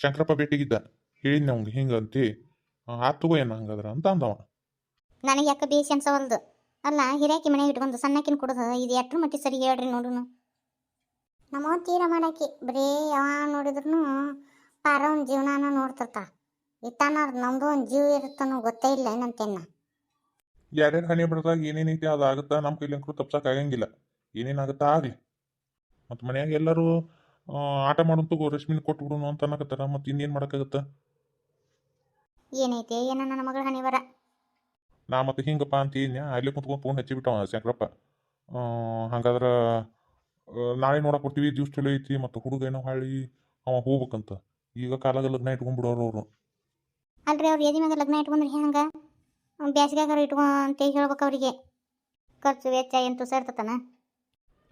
ಶಂಕರಪ್ಪ ಭೇಟಿಗಿದ್ದ. ಹೇಳಿದ್ನಿ ಅವ್ಗೆ ಹಿಂಗಂತಿ ಆತ್ ತಗೋ ಏನ ಹಂಗಾದ್ರ ಅಂತ ಅಂದವ. ನನಗೆ ಯಾಕೆ ಬೇಸಿ ಅನ್ಸವಲ್ದು ಅಲ್ಲ ಹಿರಿಯಾಕಿ ಮನೆ ಇಟ್ಕೊಂಡು ಸಣ್ಣಕಿನ ಕೊಡೋದು ಇದು ಎಟ್ರ ಮಟ್ಟಿ ಸರಿ ಹೇಳ್ರಿ ನೋಡುನು. ನಮ್ಮ ತೀರ ಮಾಡಾಕಿ ಬರೀ ಯಾವ ನೋಡಿದ್ರು ಒಂದು ಜೀವನಾನ ನೋಡ್ತಿರ್ತ. ಇತ್ತಾನ ನಮ್ದು ಒಂದು ಜೀವ ಇರುತ್ತನೋ ಗೊತ್ತೇ ಇಲ್ಲ ಏನಂತೇನ ಯಾರ್ಯಾರು ಹಣೆ ಬರದಾಗ ಏನೇನೈತಿ ಅದು ಆಗುತ್ತಾ ನಮ್ಮ ಕೈಲಿ ಅಂಕರು ತಪ್ಸಕ್ ಆಗಂಗಿಲ್ಲ. ಏನೇನಾಗುತ್ತಾ ಆಗ್ಲಿ. ಮತ್ತು ಮನ್ಯಾಗ ಎಲ್ಲರೂ ಆಟ ಮಾಡೋಂತಗೋ ರಶ್ಮಿನ ಕೊಟ್ಟು ಬಿಡೋಣ ಅಂತ ಅನ್ನಕತ್ತಾರ ಮತ್ತೆ ಇನ್ನೇನು ಮಾಡೋಕ್ಕಾಗತ್ತ? ಏನೈತೆ ಏನ ನನ್ನ ಮಗಳ ಹಣೆ ಬರ ನಾ ಮತ್ತೆ ಹಿಂಗಪ್ಪ ಅಂತ ಏನ್ಯಾ ಅಲ್ಲಿ ಕುತ್ಕೊಂಡು ಫೋನ್ ಹಚ್ಚಿಬಿಟ್ಟವ ಶಂಕರಪ್ಪ. ಆ, ಹಂಗಾದ್ರ ನಾಳೆ ನೋಡಕ್ ಬರ್ತೀವಿ ದಿವ್ಸ ಚಲೋ ಐತಿ ಮತ್ತು ಹುಡುಗ ಏನೋ ಹಾಳಿ ಅವ ಹೋಗ್ಬೇಕಂತ. ಈಗ ಕಾಲಾಗ ಲಗ್ನ ಇಟ್ಕೊಂಡ್ಬಿಡೋರು ಅವರು. ಅಲ್ರಿ ಅವ್ರು ಎದಿ ಮ್ಯಾಗ ಲಗ್ನ ಇಟ್ಕೊಂಡ್ರಿ ಹೆಂಗ? ಬ್ಯಾಸಿಗ್ಯಾಗ ಇಟ್ಕೊ ಅಂತ ಹೇಳ್ಬೇಕು ಅವರಿಗೆ. ಖರ್ಚು ವೆಚ್ಚ ಎಂತೂ ಸೇರ್ತತನ?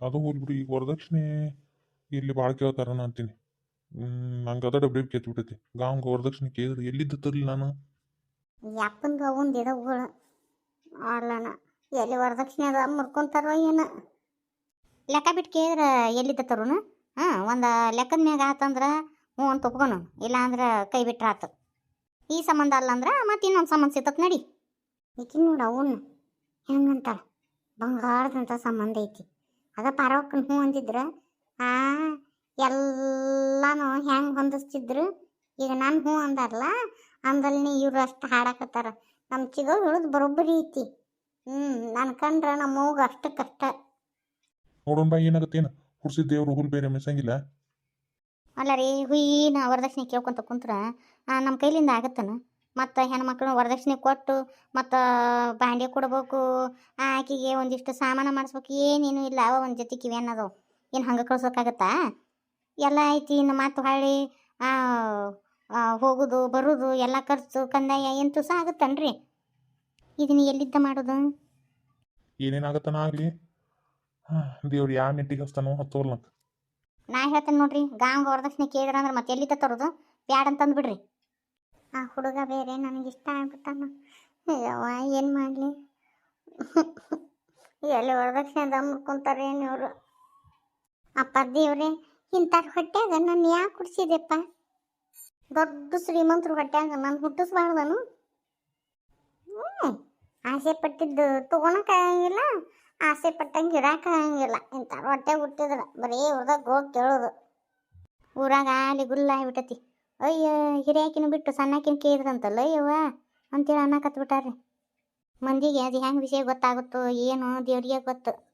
ಅದು ಹೋಗ್ಬಿಡಿ ಈಗ ವರದಕ್ಷಿಣೆ ಇಲ್ಲಿ ಭಾಳ ಕೇಳ್ತಾರನ ಅಂತೀನಿ. ನಂಗೆ ಅದ ಡಬ್ಲ್ಯೂ ಕೆತ್ಬಿಟ್ಟೈತಿ ಗಾಂವ್ಗೆ ವರದಕ್ಷಿಣೆ ಕೇಳಿದ್ರೆ ಎಲ್ಲಿದ್ದು ತರಲಿ ನಾನು? ಯಪ್ಪಂದು ಇದ ಇಡವುಗಳು ಅಲ್ಲನ ಎಲ್ಲಿ ವರದಕ್ಷಿಣೆ ಅದ ಮುರ್ಕೊಂತಾರೋ ಏನ? ಲೆಕ್ಕ ಬಿಟ್ಟು ಕೇಳಿದ್ರೆ ಎಲ್ಲಿದ್ದ ತರುಣ ಹಾಂ, ಒಂದು ಲೆಕ್ಕದ ಮ್ಯಾಗ ಆತಂದ್ರೆ ಹ್ಞೂ ಅಂತ ಒಪ್ಕೊನು ಇಲ್ಲ ಅಂದ್ರೆ ಕೈ ಬಿಟ್ರೆ ಆತು. ಈ ಸಂಬಂಧ ಅಲ್ಲ ಅಂದ್ರೆ ಮತ್ತೆ ಇನ್ನೊಂದು ಸಂಬಂಧ ಸಿಗ್ತತ್ ನಡಿ. ಈಕಿ ನೋಡು ಅವನ್ನ ಹೆಂಗಂತಾಳ? ಬಂಗಾರದಂಥ ಸಂಬಂಧ ಐತಿ. ಅದ ಪಾರವಕ್ಕನ ಹ್ಞೂ ಅಂದಿದ್ರೆ ಆ ಎಲ್ಲಾನು ಹೆಂಗೆ ಹೊಂದಿಸ್ತಿದ್ರು? ಈಗ ನಾನು ಹ್ಞೂ ಅಂದಾರಲ್ಲ ಅಂದಲ್ಲಿ ಇವ್ರು ಅಷ್ಟು ಹಾಡಾಕತ್ತಾರ. ನಮ್ಮ ಚಿಗೋ ಹೇಳೋದು ಬರೋಬ್ಬರಿ ಐತಿ. ಹ್ಮ್ ನಾನು ಕಂಡ್ರೆ ನಮ್ಮ ಅವ್ಗ ಅಷ್ಟು ಕಷ್ಟ. ನೋಡೋಣ ಬಾ ಏನಾಗತ್ತೇನು? ಹುಡ್ಸಿದ ದೇವ್ರು ಹುಲ್ ಬೇರೆ ಮಿಸಂಗಿಲ್ಲ ಅಲ್ಲ ರೀ ಹುಯ್ಯಿನ ವರದಕ್ಷಿಣೆ ಕೇಳ್ಕೊಂತ ಕುಂತ್ರ ನಮ್ಮ ಕೈಲಿಂದ ಆಗತ್ತನ? ಮತ್ತು ಹೆಣ್ಮಕ್ಳು ವರದಕ್ಷಿಣೆ ಕೊಟ್ಟು ಮತ್ತು ಬಾಂಡೆ ಕೊಡ್ಬೇಕು ಆಕಿಗೆ ಒಂದಿಷ್ಟು ಸಾಮಾನು ಮಾಡಿಸ್ಬೇಕು ಏನೇನು ಇಲ್ಲ. ಅವ ಒಂದು ಜೊತೆ ಕಿವಿ ಅನ್ನೋದು ಏನು ಹಂಗೆ ಕಳ್ಸೋಕ್ಕಾಗತ್ತಾ ಎಲ್ಲ ಐತಿ ಇನ್ನು ಮತ್ತು ಹೊಳ್ಳಿ ಹೋಗೋದು ಬರೋದು ಎಲ್ಲ ಖರ್ಚು ಕಂದಾಯ ಎಂತೂ ಸಹ ಆಗುತ್ತನ್ರಿ. ಇದನ್ನ ಎಲ್ಲಿದ್ದ ಮಾಡೋದು? ಏನೇನಾಗತ್ತನ ಆಗಲಿ? ದೇವ್ರು ಯಾವ ನೆಟ್ಟಿಗೆ ಹಚ್ತಾನೋ ಹತ್ತೋಲ್ಲ ನಂಗೆ ನಾ ಹೇಳ್ತೇನೆ ನೋಡ್ರಿ ಗಾಂಗ್ ವರದಕ್ಷಿಣೆ ಕೇಳಿದ್ರ ಅಂದ್ರೆ ಮತ್ತೆ ಎಲ್ಲಿದ್ದ ತರೋದು? ಬ್ಯಾಡ ಅಂತಂದು ಬಿಡ್ರಿ. ಆ ಹುಡುಗ ಬೇರೆ ನನಗೆ ಇಷ್ಟ ಆಗ್ಬಿಟ್ಟಾನ. ಯವ್ವ ಏನು ಮಾಡಲಿ? ಎಲ್ಲಿ ವರದಕ್ಷಿಣೆ ದಮ್ ಏನು ಇವರು? ಅಪ್ಪ ದೇವ್ರೆ ಇಂಥ ಹೊಟ್ಯಾಗ ನನ್ನ ಯಾಕೆ ಕುಡ್ಸಿದೆಪ್ಪ ದೊಡ್ಡ ಶ್ರೀಮಂತರು ಹೊಟ್ಯಾಗ ನನ್ನ ಹುಟ್ಟಿಸ್ಬಾರ್ದನು. ಹ್ಞೂ ಆಸೆ ಪಟ್ಟಿದ್ದು ತೊಗೊಳಕ್ಕಾಗಂಗಿಲ್ಲ ಆಸೆ ಪಟ್ಟಂಗೆ ಇರಾಕಾಗಂಗಿಲ್ಲ ಇಂಥ ಹೊಟ್ಟೆ ಹುಟ್ಟಿದ್ರೆ, ಬರೀ ಇವ್ರದಾಗ ಹೋಗಿ ಕೇಳೋದು. ಊರಾಗ ಆಲಿ ಗುಲ್ಲ ಆಗ್ಬಿಟ್ಟತಿ. ಅಯ್ಯ, ಹಿರಿಯಾಕಿನ ಬಿಟ್ಟು ಸಣ್ಣಕಿನ ಕೇಳಿದ್ರಂತಲ್ಲ, ಅಯ್ಯವ್ವ, ಅಂತೇಳಿ ಅನ್ನಕತ್ಬಿಟ್ಟಾರ್ರಿ ಮಂದಿಗೆ ಅದು ಹೆಂಗೆ ವಿಷಯ ಗೊತ್ತಾಗುತ್ತೋ ಏನು ದೇವ್ರಿಗೆ ಗೊತ್ತು.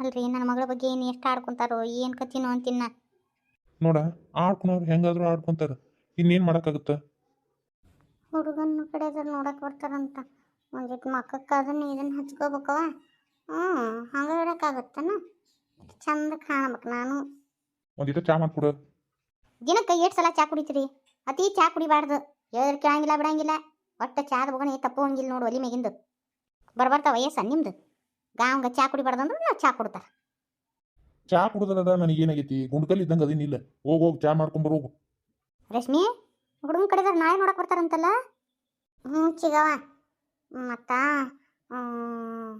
ಅಲ್ರಿ ನನ್ನ ಮಗಳ ಬಗ್ಗೆ ಏನು ಎಷ್ಟು ಆಡ್ಕೊಂತಾರೋ ಏನು ಕತ್ತಿನೋ ಅಂತಿನ್ನ. ನೋಡ ಆಡ್ಕೊಳವ್ರು ಹೆಂಗಾದ್ರೂ ಆಡ್ಕೊಂತಾರ. ಇನ್ನೇನು ಮಾಡೋಕ್ಕಾಗತ್ತ? ಹುಡುಗನ ಕಡೆ ನೋಡಕ್ಕೆ ಬರ್ತಾರಂತ. ಒಂದಿಟ್ಟು ಮಕ್ಕಕ್ಕೆ ಅದನ್ನ ಇದನ್ನ ಹಚ್ಕೋಬೇಕವ ಹ್ಞೂ ಹಂಗೆ ಇಡೋಕ್ಕಾಗತ್ತನ? ಚಂದ ಕಾಣ್ಬೇಕು ನಾನು. ಒಂದಿಟ ಚಾ ಮಾಡ್ಕೊಡು. ದಿನಕ್ಕೆ ಎಷ್ಟು ಸಲ ಚಾ ಕುಡಿತೀರಿ? ಅತಿ ಚಾ ಕುಡಿಬಾರ್ದು. ಹೇಳಿದ್ರೆ ಕೇಳಂಗಿಲ್ಲ ಬಿಡಂಗಿಲ್ಲ. ಒಟ್ಟು ಚಾದ ತಪ್ಪು ಹಂಗಿಲ್ಲ ನೋಡು ಒಲಿ ಮೇಗಿಂದು ಬರ್ಬರ್ತಾವ ವಯಸ್ಸ ನಿಮ್ದು? ಗಾಂವ್ಗ ಚಾ ಕುಡಿಬಾರ್ದು ಅಂದ್ರೆ ನಾವು ಚಾ ಕೊಡ್ತಾರೆ. ಚಾ ಕುಡ್ದದ ನನಗೆ ಏನಾಗೈತಿ? ಗುಂಡ್ಕಲ್ ಇದ್ದಂಗೆ ಅದೇನಿಲ್ಲ ಹೋಗ್ ಹೋಗ್ ಚಾ ಮಾಡ್ಕೊಂಡು ಹೋಗು ರಶ್ಮಿ ಹುಡುಗನ ಕಡೆದಾರ ನಾಳೆ ನೋಡಕ್ಕೆ ಬರ್ತಾರಂತಲ್ಲ? ಹ್ಞೂ ಚಿಗವ ಮತ್ತ ಹ್ಮ್,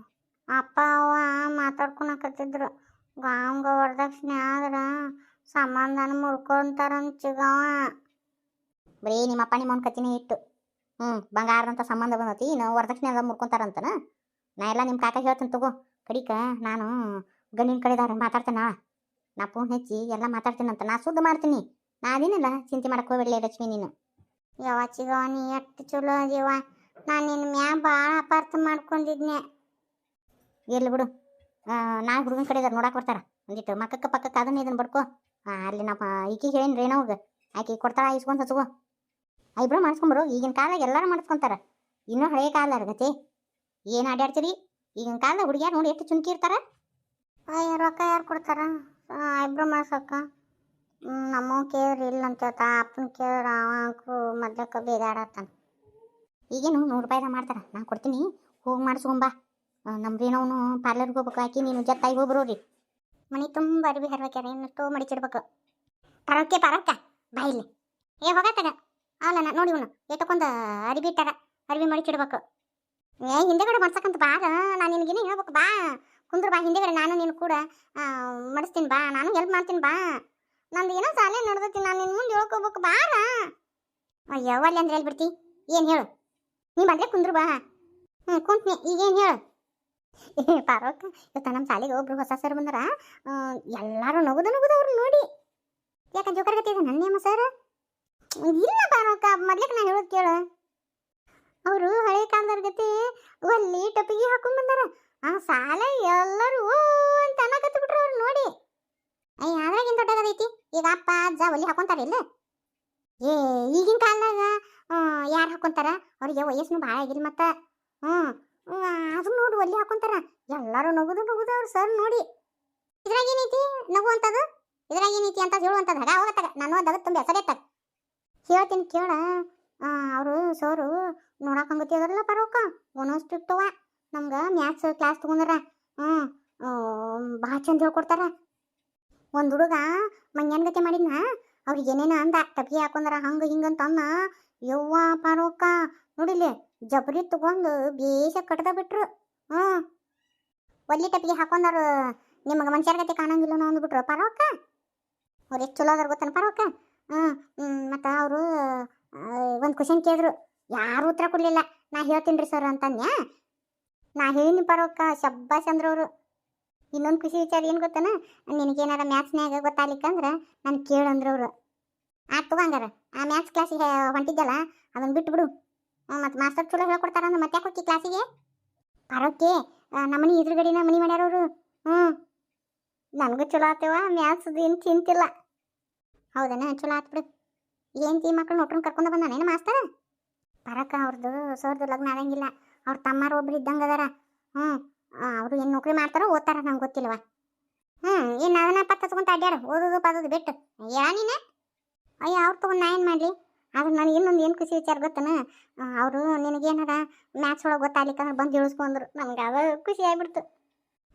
ಅಪ್ಪ ಅವ್ವ ಮಾತಾಡ್ಕೊಳಕತ್ತಿದ್ರು. ಗಾಂವ್ಗ ವರದಕ್ಷಿಣೆ ಆದ್ರ ಸಂಬಂಧನ ಮುರ್ಕೊಂತಾರಂತ ಚಿಗವ ಬರೀ ನಿಮ್ಮಪ್ಪ ನಿಮ್ಮವನ ಕತ್ತಿನೇ ಇಟ್ಟು. ಹ್ಞೂ ಬಂಗಾರದಂತ ಸಂಬಂಧ ಬಂದತಿ ನಾವು ವರದಕ್ಷಿಣೆ ಅದ ಮುರ್ಕೊಂತಾರಂತನ? ನಾ ಎಲ್ಲ ನಿಮ್ಮ ಕಾಕ ಹೇಳ್ತೀನಿ ತಗೋ. ಕಡಿಕ ನಾನು ಗಂಡಿನ ಕಡೆದಾರ ಮಾತಾಡ್ತೇನೆ ನಾ ಫೋನ್ ಹಚ್ಚಿ ಎಲ್ಲ ಮಾತಾಡ್ತೀನಂತ ನಾ ಸುದ್ದಿ ಮಾಡ್ತೀನಿ. ನಾ ಅದೇನಿಲ್ಲ ಚಿಂತೆ ಮಾಡಕ್ಕೆ ಹೋಗ್ಬಿಡ್ಲಿ ಲಕ್ಷ್ಮಿ ನೀನು. ಚಿಗವ ನೀ ಎಷ್ಟು ಚಲೋ ಅದೀವ ನಾನು ನಿನ್ನ ಮ್ಯಾ ಭಾಳ ಅಪಾರ್ಥ ಮಾಡ್ಕೊಂಡಿದ್ನೆ ಎಲ್ಲಿ ಬಿಡು. ನಾ ಹುಡುಗನ ಕಡೆ ನೋಡಕ್ಕೆ ಬರ್ತಾರ. ಒಂದಿಟ್ಟು ಮಕ್ಕಕ್ಕೆ ಪಕ್ಕಕ್ಕೆ ಅದನ್ನ ಇದನ್ನ ಬಡ್ಕೋ. ಅಲ್ಲಿ ನಮ್ಮ ಈಕಿಗೆ ರೀ ರೇಣವ್ಗೆ ಆಕೆ ಕೊಡ್ತಾಳ ಇಸ್ಕೊಂಡು ಹಚ್ಕೋ. ಇಬ್ಬರು ಮಾಡಿಸ್ಕೊಂಬರು ಈಗಿನ ಕಾಲದಾಗ ಎಲ್ಲರೂ ಮಾಡಿಸ್ಕೊಂತಾರ. ಇನ್ನೂ ಹಳೆಯ ಕಾಲ ಗತಿ ಏನು ಆಡ್ಯಾಡ್ತೀರಿ ಈಗಿನ ಕಾಲದ ಹುಡುಗಿಯಾರು ನೋಡಿ ಎಷ್ಟು ಚುನ್ಕಿ ಇರ್ತಾರ. ರೊಕ್ಕ ಯಾರು ಕೊಡ್ತಾರ? ಐಬ್ರೋ ಮಾಡ್ಸಕ್ಕ ನಮ್ಮ ಕೇಳ್ರಿ ಇಲ್ಲ ಅಂತ ಹೇಳ್ತಾ ಅಪ್ಪನ ಕೇಳ್ರ ಅವ ಮದ್ಲಕ್ಕ ಮೊದ್ಲಕ್ಕ ಬೇದಾಡತ್ತಾನ ಈಗೇನು ನೂರು ರೂಪಾಯಿದಾಗ ಮಾಡ್ತಾರ ನಾನು ಕೊಡ್ತೀನಿ. ಹೋಗಿ ಮಾಡಿಸ್ಕೊಂಬಾ ನಮ್ಮ ರೀನವನು ಪಾರ್ಲರ್ಗೆ ಹೋಗ್ಬೇಕು. ಆಕಿ ನೀನು ಜತ್ತಾಗಿ ಹೋಗ್ಬರೋರಿ ಮನೆ ತುಂಬ ಅರಿವಿ ಹರ್ವಾಕ್ಯಾರ ಇನ್ನಷ್ಟು ಮಡಿಚಿಡ್ಬೇಕು. ಪರಕ್ಕೆ ಪರಕ್ಕ ಬಾಯಿಲಿ ಇಲ್ಲಿ. ಏ ಹೋಗತ್ತಾಗ ಅಲ್ಲ ನಾ ನೋಡಿ ಇವನು ಏಟಕ್ಕೊಂದು ಅರಿವಿ ಇಟ್ಟಾರ ಅರಿವಿ ಮಡಿಚಿಡ್ಬೇಕು. ಏ, ಹಿಂದೆಗಡೆ ಮಾಡ್ಸಕ್ಕಂತ ಬಾರ ನಾನು ನಿನಗೇನು ಹೇಳ್ಬೇಕು, ಬಾ. ಕುಂದ್ರು ಬಾ ಹಿಂದೆಗಡೆ, ನಾನು ನೀನು ಕೂಡ ಮಡಿಸ್ತೀನಿ ಬಾ. ನಾನು ಹೆಲ್ಪ್ ಮಾಡ್ತೀನಿ ಬಾ. ನಂದು ಏನೋ ಸಾಲೆ ನಡೆದೈತಿ, ನಾನು ನಿನ್ನ ಮುಂದೆ ಹೇಳ್ಕೋಬೇಕು ಬಾರ ಅಯ್ಯೋ, ಅಲ್ಲಿ ಅಂದ್ರೆ ಹೇಳ್ಬಿಡ್ತಿ ಬಿಡ್ತಿ? ಏನು ಹೇಳು? ನೀ ಬಂದ್ರೆ ಕುಂದ್ರು ಬಾ. ಹ್ಞೂ ಕುಂತ್ನಿ. ಈಗೇನು ಹೇಳು? ಪಾರೋಕ, ಇವತ್ತ ನಮ್ಮ ಶಾಲೆಗೆ ಒಬ್ರು ಹೊಸ ಸರ್ ಬಂದಾರ. ಎಲ್ಲರೂ ನಗುದು ನಗುದು ಅವ್ರು ನೋಡಿ. ಯಾಕೆ ಜೋಕರ್ಗತ್ತಿದೆ ನನ್ನ ನೇಮ ಸರ್ ಇಲ್ಲ ಪಾರೋಕ ಮೊದ್ಲಿಗೆ ನಾನು ಹೇಳೋದು ಕೇಳು. ಅವರು ಒಲ್ಲಿ ಟಪಿಗೆ ಹಾಕೊಂಡ್ ಬಂದಾರ. ಆ ಸಾಲ ಎಲ್ಲರೂ ಅಂತ ಅನ್ನಕತ್ತ ಬಿಟ್ರು ಅವ್ರು ನೋಡಿ. ಅಯ್ಯ ಅದ್ರಾಗಿನ್ ದೊಡ್ಡದೈತಿ ಈಗ ಅಪ್ಪ, ಅಜ್ಜ ಒಲಿ ಹಾಕೊಂತಾರ ಇಲ್ಲ? ಏ, ಈಗಿನ ಕಾಲದಾಗ ಯಾರು ಹಾಕೊಂತಾರ? ಅವ್ರಿಗೆ ವಯಸ್ಸು ಭಾಳ ಆಗಿಲ್ಲ ಮತ್ತ. ಹ್ಮ್ ಅದು ನೋಡಿ ಒಲ್ಲಿ ಹಾಕೊಂತಾರ. ಎಲ್ಲರೂ ನಗುದು ನಗುದು ಅವ್ರು ಸರ್ ನೋಡಿ. ಇದ್ರಾಗ ಏನೈತಿ ನಗು ಅಂತದು? ಇದ್ರಾಗ ಏನೈತಿ ಅಂತ ಹೇಳುವಂತದ ಹಾಗ ಹೋಗತ್ತಾಗ. ನಾನು ಅದಾಗ ತುಂಬ ಹೆಸರೆತ್ತ ಹೇಳ್ತೀನಿ ಕೇಳ. ಅವರು ಸರು ನೋಡಕ್ಕಂಗತಿ ಅದರಲ್ಲ ಪರೋಕ ಒಂದೊಂದು ಇರ್ತವ ನಮ್ಗೆ ಮ್ಯಾಥ್ಸ್ ಕ್ಲಾಸ್ ತೊಗೊಂಡ್ರ. ಹ್ಞೂ ಭಾಳ ಚಂದ ಹೇಳ್ಕೊಡ್ತಾರ. ಒಂದು ಹುಡುಗ ಮಂಗ್ಯಾನ ಗತಿ ಮಾಡಿದ್ನ. ಅವ್ರಿಗೆ ಏನೇನ ಅಂದ ಟಪಿ ಹಾಕೊಂಡ್ರ, ಹಂಗ ಹಿಂಗಂತ ಅನ್ನ ಯವ್ವ ಪಾರೋಕ ನೋಡಿಲಿ ಜಬರಿ ತಗೊಂಡು ಬೇಸ ಕಟ್ದ ಬಿಟ್ರು. ಹ್ಞೂ ಒಲ್ಲಿ ಟಪಿಗೆ ಹಾಕೊಂಡಾರು, ನಿಮಗೆ ಮನುಷ್ಯರ ಗತಿ ಕಾಣಂಗಿಲ್ಲ ಅಂದ್ಬಿಟ್ರು ಪರೋಕ ಅವ್ರು ಎಷ್ಟು ಚಲೋ ಅದಾರ ಗೊತ್ತನ ಪರೋಕ ಹ್ಞೂ ಮತ್ತು ಅವರು ಒಂದು ಕ್ವಶನ್ ಕೇಳಿದ್ರು, ಯಾರು ಉತ್ತರ ಕೊಡಲಿಲ್ಲ. ನಾ ಹೇಳ್ತೀನಿ ರೀ ಸರ್ ಅಂತನ್ಯಾ? ನಾ ಹೇಳಿನಿ ಪರೋಕ್ಕ ಶಬ್ಬಾಸ್ ಅಂದ್ರವರು ಇನ್ನೊಂದು ಖುಷಿ ವಿಚಾರ ಏನು ಗೊತ್ತನ? ನಿನಗೇನಾರ ಮ್ಯಾಥ್ಸ್ನ್ಯಾಗ ಗೊತ್ತಾಗ್ಲಿಕ್ಕಂದ್ರೆ ನಾನು ಕೇಳಂದ್ರು ಅವರು. ತಗೋ ತಗೊಂಗಾರ ಆ ಮ್ಯಾಥ್ಸ್ ಕ್ಲಾಸಿಗೆ ಹೊಂಟಿದ್ದಲ್ಲ ಅದನ್ನ ಬಿಟ್ಬಿಡು. ಮತ್ತು ಮಾಸ್ತರ್ ಚಲೋ ಹೇಳ್ಕೊಡ್ತಾರ ಅಂದ್ರೆ ಮತ್ತೆ ಯಾಕೆ ಕ್ಲಾಸಿಗೆ ಪರೋಕೆ ನಮ್ಮನೆ ಎದುರುಗಡಿನ ಮನಿ ಮಾಡ್ಯಾರ ಅವರು. ಹ್ಞೂ ನನಗೂ ಚಲೋ ಆತೇವ ಮ್ಯಾಥ್ಸ್ದು ಏನು ಚಿಂತಿಲ್ಲ. ಹೌದನ? ಚಲೋ ಆತ್ ಬಿಡು ಏನು ತೀ ಮಕ್ಳು ನೋಟ್ರನ್ನ ಕರ್ಕೊಂಡು ಬಂದಾನೇನು ಮಾಸ್ತರ? ಪರಕ ಅವ್ರದ್ದು ಸೋರ್ದು ಲಗ್ನ ಆಗಂಗಿಲ್ಲ. ಅವ್ರ ತಮ್ಮಾರು ಒಬ್ರು ಇದ್ದಂಗೆ ಅದಾರ. ಹ್ಞೂ ಅವರು ಏನು ನೌಕರಿ ಮಾಡ್ತಾರೋ ಓದ್ತಾರ, ನಂಗೆ ಗೊತ್ತಿಲ್ವ? ಹ್ಞೂ ಏನು ಅದನ್ನ ಪತ್ತ ತಗೊಂತ ಅಡ್ಯಾರ ಓದೋದು ಪದೋದು ಬಿಟ್ಟು. ಯಾ ನೀನೆ? ಅಯ್ಯ, ಅವ್ರು ತಗೊಂಡು ನಾ ಏನು ಮಾಡಲಿ? ಆದ್ರೆ ನನಗೆ ಇನ್ನೊಂದು ಏನು ಖುಷಿ ವಿಚಾರ ಗೊತ್ತನ? ಅವರು ನಿನಗೇನಾರ ಮ್ಯಾಥ್ಸ್ ಒಳಗೆ ಗೊತ್ತಾಗ್ಲಿಕ್ಕಂದ್ರೆ ಬಂದು ಇಳಿಸ್ಕೊಂಡ್ರು ನಮ್ಗೆ ಅವ ಖುಷಿ ಆಗ್ಬಿಡ್ತು.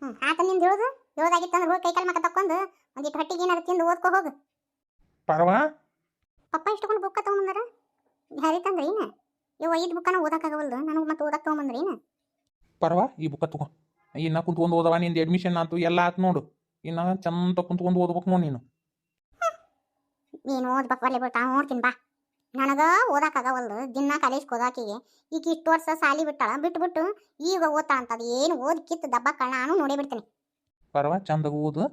ಹ್ಞೂ ಆತ ನಿಂದು ಇಳಿದು ಇಳ್ದಾಗಿತ್ತಂದ್ರೆ ಹೋಗಿ ಕೈಕಾಲು ಮಕ್ಕ ತಕ್ಕೊಂಡು ಒಂದಿಟ್ಟು ಹಟ್ಟಿಗೆ ಏನಾದ್ರು ತಿಂದು ಓದ್ಕೊ ಹೋಗು. ಪರವ ಪಪ್ಪ ಇಷ್ಟಕೊಂಡು ಬುಕ್ಕ ತೊಗೊಂಬಂದಾರ? ತಂದ್ರೆ ಏನ? ಇವ ಐದು ಬುಕ್ಕನ ಓದಕ್ಕಾಗವಲ್ದು ನನಗೆ ಮತ್ತೆ ಓದಕ್ಕೆ ತೊಗೊಂಬಂದ್ರೆ ಏನ? ಪರವ ಈ ಬುಕ್ಕ ತಗೋ. ಇನ್ನ ಕುಂತ್ಕೊಂಡು ಓದವ ನಿಂದು ಅಡ್ಮಿಷನ್ ಆತು ಎಲ್ಲ ಆತು ನೋಡು. ಇನ್ನ ಚಂದ ಕುಂತ್ಕೊಂಡು ಓದ್ಬೇಕು ನೋಡಿ ನೀನು. ನೀನು ಓದ್ಬೇಕು ಬರ್ಲಿ ಬಿಡ್ತಾ ನೋಡ್ತೀನಿ ಬಾ. ನನಗೆ ಓದಕ್ಕಾಗವಲ್ದು ದಿನ ಕಾಲೇಜ್ಗೆ ಓದಾಕಿಗೆ ಈಗ ಇಷ್ಟು ವರ್ಷ ಸಾಲಿ ಬಿಟ್ಟಳ. ಬಿಟ್ಬಿಟ್ಟು ಬಿಟ್ಟು ಈಗ ಓದ್ತಾಳ ಅಂತ. ಅದು ಏನು ಓದಿ ಕಿತ್ತು ದಬ್ಬ ಕಣ ನಾನು ನೋಡೇ ಬಿಡ್ತೀನಿ. ಪರವ ಚಂದಾಗ ಓದು.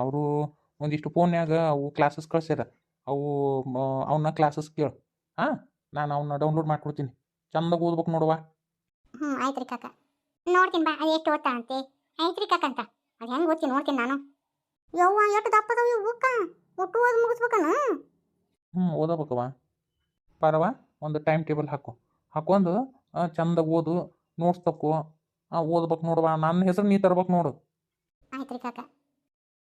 ಅವರು ಒಂದಿಷ್ಟು ಫೋನ್ಯಾಗ ಅವು ಕ್ಲಾಸಸ್ ಕಳ್ಸ್ಯಾರ. ಅವು ಅವನ್ನ ಕ್ಲಾಸಸ್ ಕೇಳು. ಹಾಂ ನಾನು ಅವನ್ನ ಡೌನ್ಲೋಡ್ ಮಾಡ್ಕೊಡ್ತೀನಿ. ಚಂದಾಗ ಓದ್ಬೇಕು ನೋಡುವ ಹ್ಞೂ ಆಯ್ತು ರೀ ಕಾಕ. ನೋಡ್ತೀನಿ ಬಾ ಅದು ಎಷ್ಟು ಓದ್ತಾಳಂತೆ ಆಯ್ತು ರೀ ಕಾಕ ಅಂತ. ಅದು ಹೆಂಗೆ ಓದ್ತೀನಿ ನೋಡ್ತೀನಿ ನಾನು. ಯವ್ವ ಎಷ್ಟು ದಪ್ಪದವ ಇವು ಬುಕ್ಕ. ಒಟ್ಟು ಓದಿ ಮುಗಿಸ್ಬೇಕನ? ಹ್ಞೂ ಓದಬೇಕವ ಪರವ ಒಂದು ಟೈಮ್ ಟೇಬಲ್ ಹಾಕು. ಹಾಕೊಂಡು ಚಂದಾಗ ಓದು ನೋಟ್ಸ್ ತಕ್ಕೋ. ಓದ್ಬೇಕು ನೋಡುವ ನನ್ನ ಹೆಸರು ನೀ ತರ್ಬೇಕು ನೋಡು. ಆಯ್ತು ರೀ ಕಾಕ.